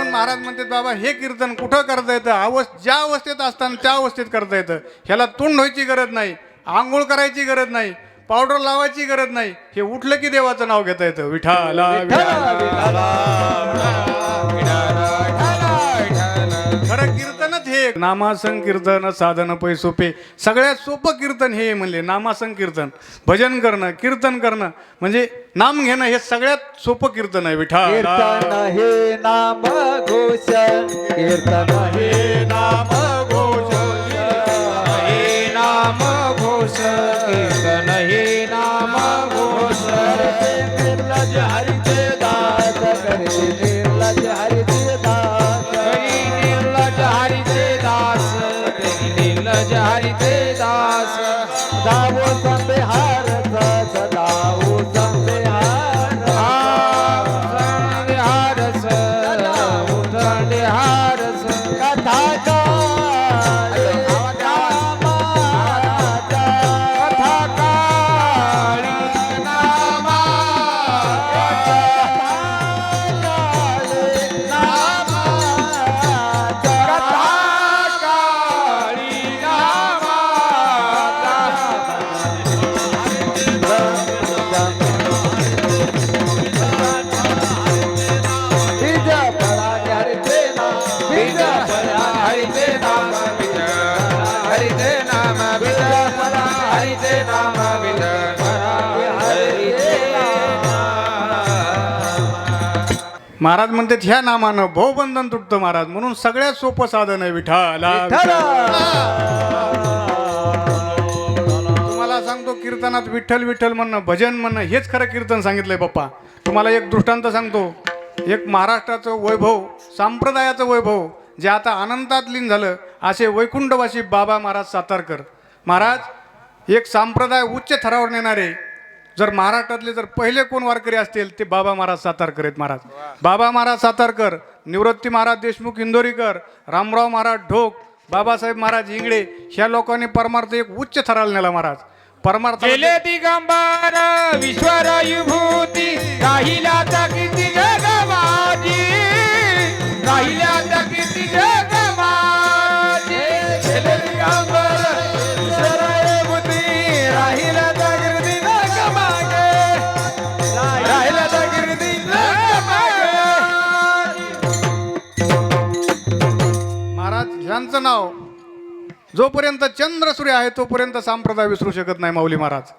म्हणून महाराज म्हणतात बाबा हे कीर्तन कुठं करता येतं? अवस्थ ज्या अवस्थेत असताना त्या अवस्थेत करता येतं. ह्याला तोंड व्हायची गरज नाही आंघोळ करायची गरज नाही पावडर लावायची गरज नाही. हे उठलं की देवाचं नाव घेता येतं. विठाला नामासंकीर्तन साधन पै सोपे. सगळ्यात सोपं कीर्तन हे म्हणले नामासंकीर्तन भजन करणं कीर्तन करणं म्हणजे नाम घेणं हे सगळ्यात सोपं कीर्तन आहे विठा कीर्तन हे नाम घोष कीर्तन हे नाम घोष हे नाम घोष दास दावो संबिहार सदावो महाराज म्हणतात ह्या नामानं भवबंधन तुटतं महाराज म्हणून सगळ्यात सोपं साधन आहे विठाला तुम्हाला सांगतो कीर्तनात विठ्ठल विठ्ठल म्हणणं भजन म्हणणं हेच खरं कीर्तन सांगितलंय पप्पा तुम्हाला एक दृष्टांत सांगतो. एक महाराष्ट्राचं वैभव संप्रदायाचं वैभव जे आता अनंतात लीन झालं असे वैकुंठवासी बाबा महाराज सातारकर. महाराज एक संप्रदाय उच्च थरावर नेणारे जर महाराष्ट्रातले जर पहिले कोण वारकरी असतील ते बाबा महाराज सातारकर आहेत महाराज. बाबा महाराज सातारकर निवृत्ती महाराज देशमुख इंदोरीकर रामराव महाराज ढोक बाबासाहेब महाराज इंगळे ह्या लोकांनी परमार्थ एक उच्च थराला नेला महाराज. परमार्थ दिगंबर विश्वरायुभूती राहिला जोपर्यंत चंद्र सूर्य आहे तोपर्यंत सांप्रदाय विसरू शकत नाही माऊली महाराज.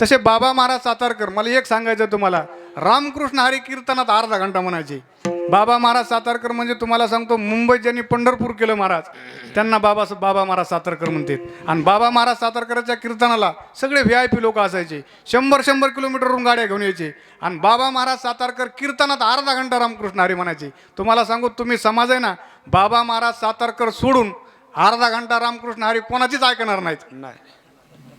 तसे बाबा महाराज सातारकर मला एक सांगायचं तुम्हाला. रामकृष्ण हरी कीर्तनात अर्धा घंटा म्हणायचे. बाबा महाराज सातारकर म्हणजे तुम्हाला सांगतो मुंबईत ज्यांनी पंढरपूर केलं महाराज त्यांना बाबा बाबा महाराज सातारकर म्हणतात. आणि बाबा महाराज सातारकरच्या कीर्तनाला सगळे व्ही आय पी लोक असायचे. शंभर शंभर किलोमीटरवरून गाड्या घेऊन यायचे. आणि बाबा महाराज सातारकर कीर्तनात अर्धा घंटा रामकृष्ण हरी म्हणायचे. तुम्हाला सांगू तुम्ही समाज आहे ना बाबा महाराज सातारकर सोडून अर्धा घंटा रामकृष्ण हरी कोणाचीच ऐकणार नाहीत.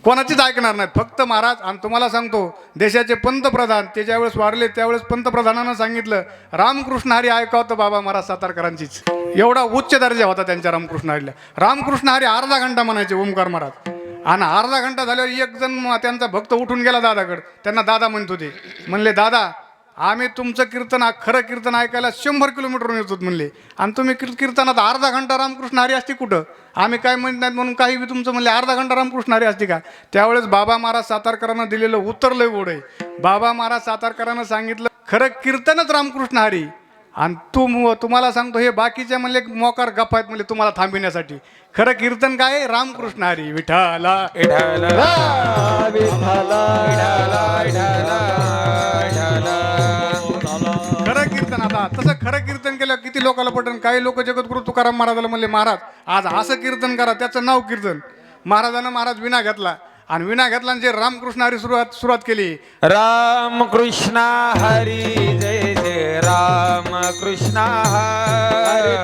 कोणाचीच ऐकणार नाहीत. फक्त महाराज आणि तुम्हाला सांगतो देशाचे पंतप्रधान ते ज्यावेळेस वारले त्यावेळेस पंतप्रधानानं सांगितलं रामकृष्ण हरी ऐकावतं बाबा महाराज सातारकरांचीच. एवढा उच्च दर्जा होता त्यांच्या रामकृष्ण हरीला. रामकृष्ण हरी अर्धा घंटा म्हणायचे ओमकार महाराज. आणि अर्धा घंटा झाल्यावर एक जण त्यांचा भक्त उठून गेला दादाकडे. त्यांना दादा म्हणत होते. म्हणले दादा आम्ही तुमचं कीर्तन खरं कीर्तन ऐकायला शंभर किलोमीटरवरून येतो म्हणले. आणि तुम्ही कीर- कीर्तनात अर्धा घंटा रामकृष्ण हरी असते कुठं? आम्ही काय म्हणत नाहीत म्हणून काही बी तुमचं म्हणले अर्धा घंटा रामकृष्ण हरी असते का? त्यावेळेस बाबा महाराज सातारकरांना दिलेलं उत्तर लय गोड आहे. बाबा महाराज सातारकरांना सांगितलं खरं कीर्तनच रामकृष्ण हरी. आणि तू तुम्हाला सांगतो हे बाकीचे म्हणले मोकार गप्पा आहेत म्हणले तुम्हाला थांबविण्यासाठी. खरं कीर्तन काय? रामकृष्ण हरी विठाला खरं कीर्तन आता तसं खरं कीर्तन केलं किती लोकांना पटन? काही लोक जगद्गुरु तुकाराम महाराजाला म्हणले महाराज आज असं कीर्तन करा त्याचं नाव कीर्तन. महाराजानं महाराज विना घेतला. आणि विना घेतला आणि जे रामकृष्ण हरी सुरुवात सुरुवात केली. राम कृष्ण हरी जय जय राम कृष्ण हरी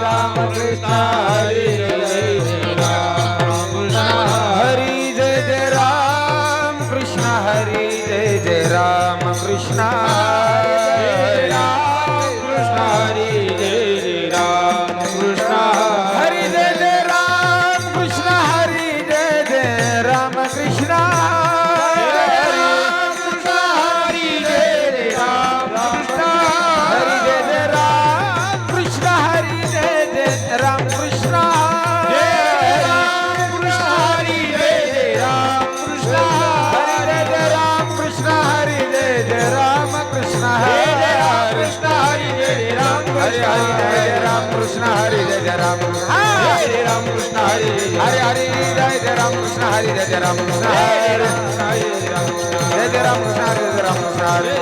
राम कृष्ण हरी जय जय राम कृष्ण हरी. जय जय राम कृष्ण हरी जय जय राम कृष्ण हरे हरे हरे जय जय राम कृष्ण हरे जय जय राम कृष्ण हरे जय जय राम कृष्ण हरे जय जय राम कृष्ण हरे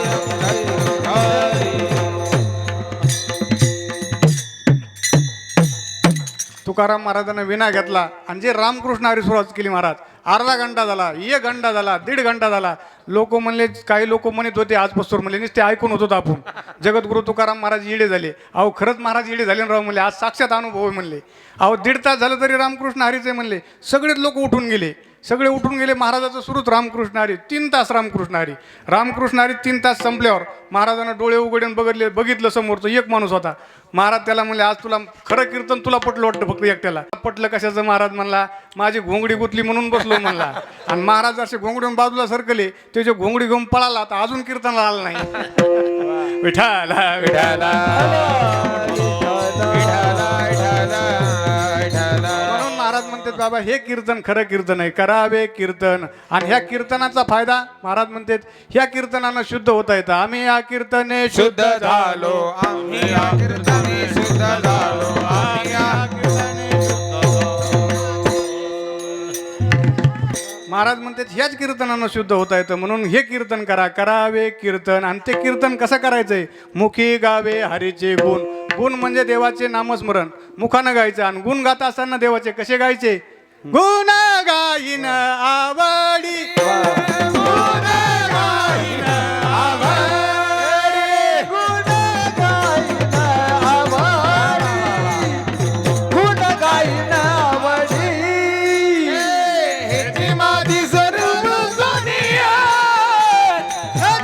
तुकाराम महाराजांना विना घेतला आणि जे रामकृष्ण हरी सुरुवात केली महाराज अर्धा घंटा झाला एक घंटा झाला दीड घंटा झाला. लोक म्हणले काही लोक म्हणत होते आजपासून म्हणले नुसते ऐकून होतो आपण. जगद्गुरु तुकाराम महाराज येडे झाले. अहो खरंच महाराज येडे झाले राव म्हणले आज साक्षात अनुभव म्हणले. अहो दीड तास झालं तरी रामकृष्ण हरीचे म्हणले. सगळेच लोक उठून गेले. सगळे उठून गेले महाराजाचं सुरूच रामकृष्ण हरी तीन तास रामकृष्ण हरी. रामकृष्ण हरी तीन तास संपल्यावर महाराजांना डोळे उघडून बघितले बघितलं समोरचं एक माणूस होता. महाराज त्याला म्हणले आज तुला खरं कीर्तन तुला पटलं वाटतं फक्त एकट्याला? पटलं कशाचं? महाराज म्हणला माझी घोंगडी गुतली म्हणून बसलो म्हणला. आणि महाराज असे घोंगडीहून बाजूला सरकले ते जे घोंगडी घेऊन पळाला तर अजून कीर्तनाला आलं नाही. विठाला विठाला बाबा हे कीर्तन खरं कीर्तन आहे. करावे कीर्तन. आणि ह्या कीर्तनाचा फायदा महाराज म्हणतात ह्या कीर्तनानं शुद्ध होता येतं. आम्ही या कीर्तने शुद्ध झालो. आम्ही या कीर्तने शुद्ध झालो. आम्ही या महाराज म्हणतात ह्याच कीर्तनानं शुद्ध होता येतं. म्हणून हे कीर्तन करा. करावे कीर्तन. आणि ते कीर्तन कसं करायचंय? मुखी गावे हरीचे गुण. गुण म्हणजे देवाचे नामस्मरण. मुखानं गायचं आणि गुण गात असताना देवाचे कसे गायचे? गुण गाईन आवडी.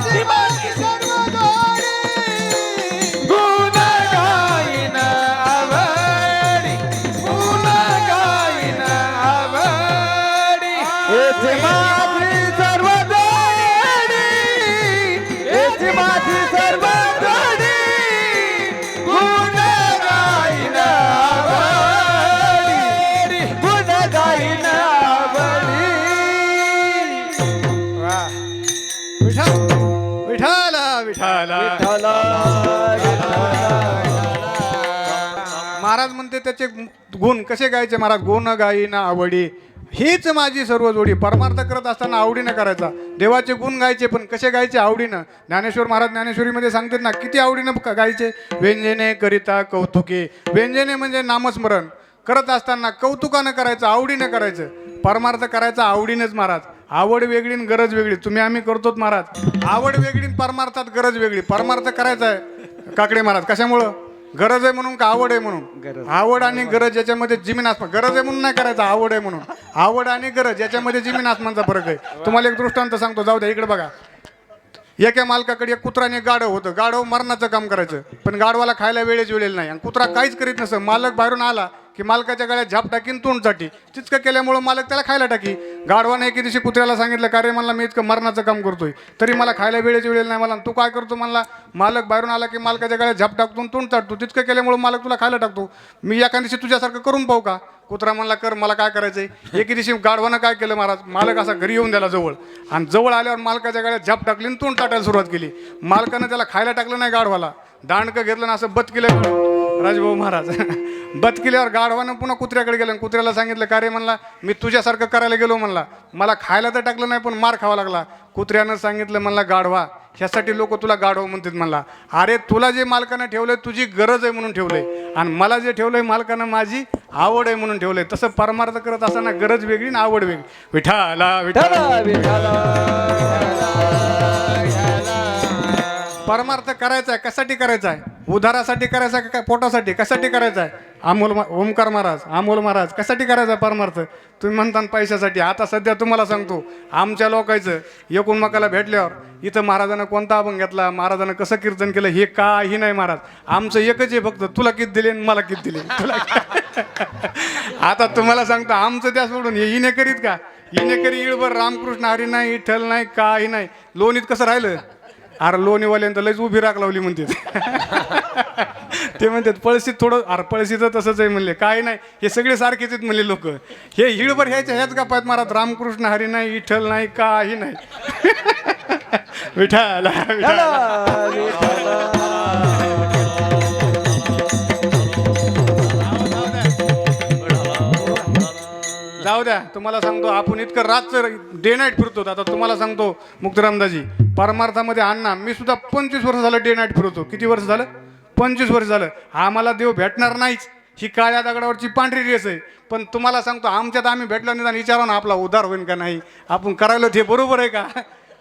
हेची माझी महाराज म्हणते त्याचे गुण कसे गायचे? महाराज गुण गायीना आवडी. हीच माझी सर्व जोडी. परमार्थ करत असताना आवडीनं करायचा. देवाचे गुण गायचे पण कसे गायचे? आवडीनं. ज्ञानेश्वर महाराज ज्ञानेश्वरीमध्ये सांगतात ना किती आवडीनं गायचे? व्यंजने करिता कौतुके. व्यंजने म्हणजे नामस्मरण. करत असताना कौतुकानं करायचं आवडीनं करायचं. परमार्थ करायचा आवडीनंच महाराज. आवड वेगळी गरज वेगळी. तुम्ही आम्ही करतोच महाराज. आवड वेगळी परमार्थात गरज वेगळी. परमार्थ करायचा आहे. काकडे महाराज कशामुळं? गरज आहे म्हणून का आवड आहे म्हणून? आवड आणि गरज याच्यामध्ये जमीन आसमान. गरज आहे म्हणून नाही करायचं आवड आहे म्हणून. आवड आणि गरज याच्यामध्ये जमीन आसमानचा फरक आहे. तुम्हाला एक दृष्टांत सांगतो जाऊ द्या इकडे बघा. एका मालकाकडे एक कुत्राने गाढव होतं. गाढव मरणाचं काम करायचं. पण गाढवाला खायला वेळेच वेळेल नाही. आणि कुत्रा काहीच करीत नसं मालक बाहेरून आला की मालकाच्या गळ्यात झाप टाकीन तोंड चाटी तितकं केल्यामुळं मालक त्याला खायला टाकी. गाढवाने एके दिवशी कुत्र्याला सांगितलं का रे मला मी इतकं मरणाचं काम करतोय. तरी मला खायला वेळेची वेळेल नाही मला. तू काय करतो म्हणला मालक बाहेरून आला की मालकाच्या गळ्यात झाप टाकतो तोंड चाटतो. तितकं केल्यामुळं मालक तुला खायला टाकतो. मी एका दिवशी तुझ्यासारखं करून पाहू का? कुत्रा म्हणला कर मला काय करायचंय? एके दिवशी गाढवानं काय केलं महाराज? मालक असा घरी येऊन द्याला जवळ. आणि जवळ आल्यावर मालकाच्या गळ्यात झाप टाकली आणि तोंड चाटायला सुरुवात केली. मालकानं त्याला खायला टाकलं नाही गाढवाला. दांडकं घेतलं ना असं बत केलं. राजभाऊ महाराज बदकिल्यावर गाढवानं पुन्हा कुत्र्याकडे गेलं आणि कुत्र्याला सांगितलं का रे? म्हणला मी तुझ्यासारखं करायला गेलो म्हणला. मला खायला तर टाकलं नाही पण मार खावा लागला. कुत्र्यानं सांगितलं म्हणला गाढवा ह्यासाठी लोक तुला गाढव म्हणतात म्हणला. अरे तुला जे मालकानं ठेवलंय तुझी गरज आहे म्हणून ठेवलंय. आणि मला जे ठेवलंय मालकानं माझी आवड आहे म्हणून ठेवलंय. तसं परमार्थ करत असताना गरज वेगळी आणि आवड वेगळी. विठाला विठाला परमार्थ करायचा आहे कशासाठी करायचा आहे उधारासाठी करायचा आहे का काय? पोटासाठी कशासाठी करायचा आहे अमोल ओमकार महाराज अमोल महाराज कशासाठी करायचा आहे परमार्थ? तुम्ही म्हणता पैशासाठी. आता सध्या तुम्हाला सांगतो आमच्या लोकांचं एकूण मकाला भेटल्यावर इथं महाराजानं कोणता अभंग घेतला? महाराजानं कसं कीर्तन केलं? हे काही नाही महाराज. आमचं एकच आहे फक्त तुला किती दिले आणि मला किती दिले? तुला आता तुम्हाला सांगतो आमचं त्या सोडून. हे हिने करीत का? हिने करी इळभर रामकृष्ण हरी नाही ठल नाही काही नाही. लोणीत कसं राहिलं? अरे लोणीवाल्यांतर लयच उभी राख लावली म्हणते. ते म्हणतात पळशीत थोडं अरे पळशीचं तसंच आहे म्हणले. काय नाही हे सगळे सारखेच आहेत म्हणले लोक. हे हिळभर ह्याच्या ह्याच गप्पा आहेत रामकृष्ण हरी नाही विठ्ठल नाही काही नाही. विठ्ठल विठ्ठल. जाऊ द्या तुम्हाला सांगतो आपण इतकं रात्र डे नाईट फिरतो आता तुम्हाला सांगतो मुक्तरामदाजी. परमार्थामध्ये अण्णा मी सुद्धा पंचवीस वर्ष झालं डे नाईट फिरतो किती वर्ष झालं? पंचवीस वर्ष झालं. आम्हाला देव भेटणार नाहीच. ही काळ्या दगडावरची पांढरी रेस आहे. पण तुम्हाला सांगतो आमच्यात आम्ही भेटलो निदान विचारा ना आपला उद्धार होईल का नाही? आपण करायलो ते बरोबर आहे का?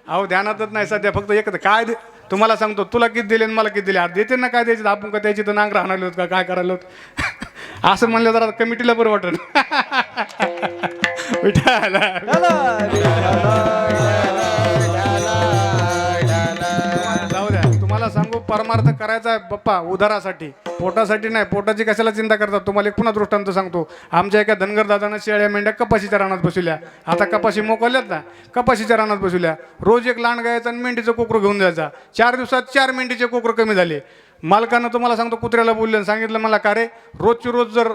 अहो ध्यानातच नाही सध्या फक्त एकच काय दे तुम्हाला सांगतो तुला किती दिले मला किती दिले? आता देते ना काय द्यायचे? आपण का त्याची तर नांग राहणार का? काय करायला असं म्हणलं जरा कमिटीला बरं वाटत विठाला. परमार्थ करायचा आहे बाप्पा उधारासाठी. पोटासाठी नाही पोटाची कशाला चिंता करतात तुम्हाला एक पुन्हा दृष्टांत सांगतो. आमच्या एका धनगर दादानं शेळ्या मेंढ्या कपाशीच्या रानात बसवल्या. आता कपाशी मोकवल्यात ना कपाशीच्या रानात बसवल्या. रोज एक लांड गायचा आणि मेंढीचं कोकरं घेऊन जायचा. चार दिवसात चार मेंढीचे कोकरं कमी झाले. मालकानं तुम्हाला सांगतो कुत्र्याला बोलले आणि सांगितलं मला का रे रोजची रोज जर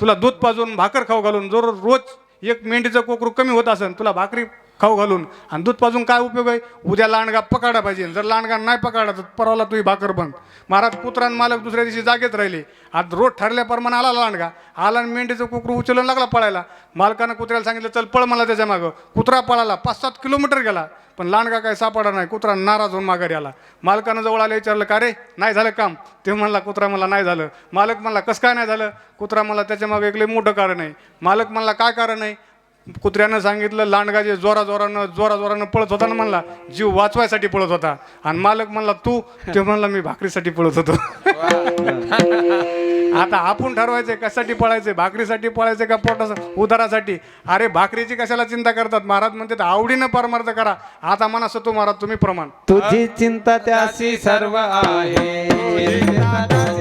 तुला दूध पाजून भाकर खाऊ घालून जर रोज एक मेंढीचं कोकरू कमी होत असेल तुला भाकरी खाऊ घालून. आणि दूध पाजून काय उपयोग आहे? उद्या लांडगा पकाडा पाहिजे. जर लांडगा नाही पकाडा तर परवाला तुम्ही भाकर बंद महाराज कुत्रान मालक दुसऱ्या दिवशी जागेत राहिले. आज रोज ठरल्याप्रमाणे आला लांडगा. आला आणि मेंढीचं कुकरू उचलून लागला पळायला. मालकानं कुत्र्याला सांगितलं चल पळ मला त्याच्या मागं. कुत्रा पळाला. पाच सात किलोमीटर गेला. पण लांडगा काय सापडा नाही. कुत्रा नाराज होऊन माघारी आला. मालकानं जवळ आलं विचारलं का रे? नाही झालं काम? ते म्हणला कुत्रा मला नाही झालं. मालक म्हणला कसं काय नाही झालं? कुत्रा मला त्याच्यामागे एक मोठं कारण आहे. मालक म्हणला काय कारण आहे? कुत्र्यानं सांगितलं लांडगा जे जोरा जोरानं जोरा जोरानं पळत होता ना म्हणला. जीव वाचवायसाठी पळत होता. आणि मालक म्हणला तू? ते म्हणला मी भाकरीसाठी पळत होतो. आता आपण ठरवायचंय कशासाठी पळायचे भाकरीसाठी पळायचे का पोटा उदारासाठी. अरे भाकरीची कशाला चिंता करतात? महाराज म्हणते आवडीनं परमार्थ करा. आता म्हणा सतो महाराज तुम्ही प्रमाण. तुझी चिंता त्याशी सर्व आहे.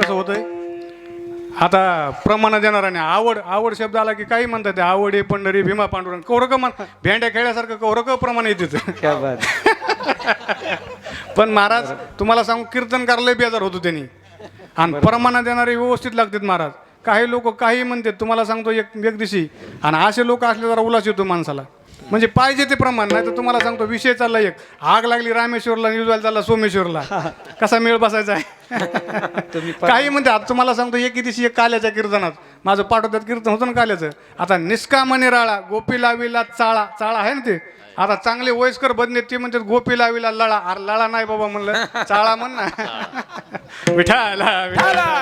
कसं होतंय? आता प्रमाण देणाराने आवड आवड शब्द आला की काही म्हणतात ते आवड आहे पंढरी भीमा पांडुरंग. कौरक म्हण भेंड्या खेळल्यासारखं कौरक प्रमाण येते क्या बात. पण महाराज तुम्हाला सांगू कीर्तनकार लय बेजार होतो त्यांनी. आणि प्रमाण देणारे व्यवस्थित लागतात महाराज. काही लोक काही म्हणतात तुम्हाला सांगतो एक एक दिवशी. आणि असे लोक असले जरा उलास येतो माणसाला. म्हणजे पाहिजे ते प्रमाण नाही तर तुम्हाला सांगतो विषय चालला एक. आग लागली रामेश्वरला न्यूजवाला चालला सोमेश्वरला. कसा मेळ बसायचा आहे? काही म्हणते आता तुम्हाला सांगतो एक दिवशी एक काल्याच्या कीर्तनात. माझं पाठवतात कीर्तन होतं ना काल्याचं. आता निष्कामने राळा गोपी लावीला चाळा. चाळा आहे ना ते? आता चांगले वयस्कर बदनेत ते म्हणतात गोपी लावीला लळा. अरे लळा नाही बाबा म्हणलं. चाळा म्हण ना. विठाला विठाला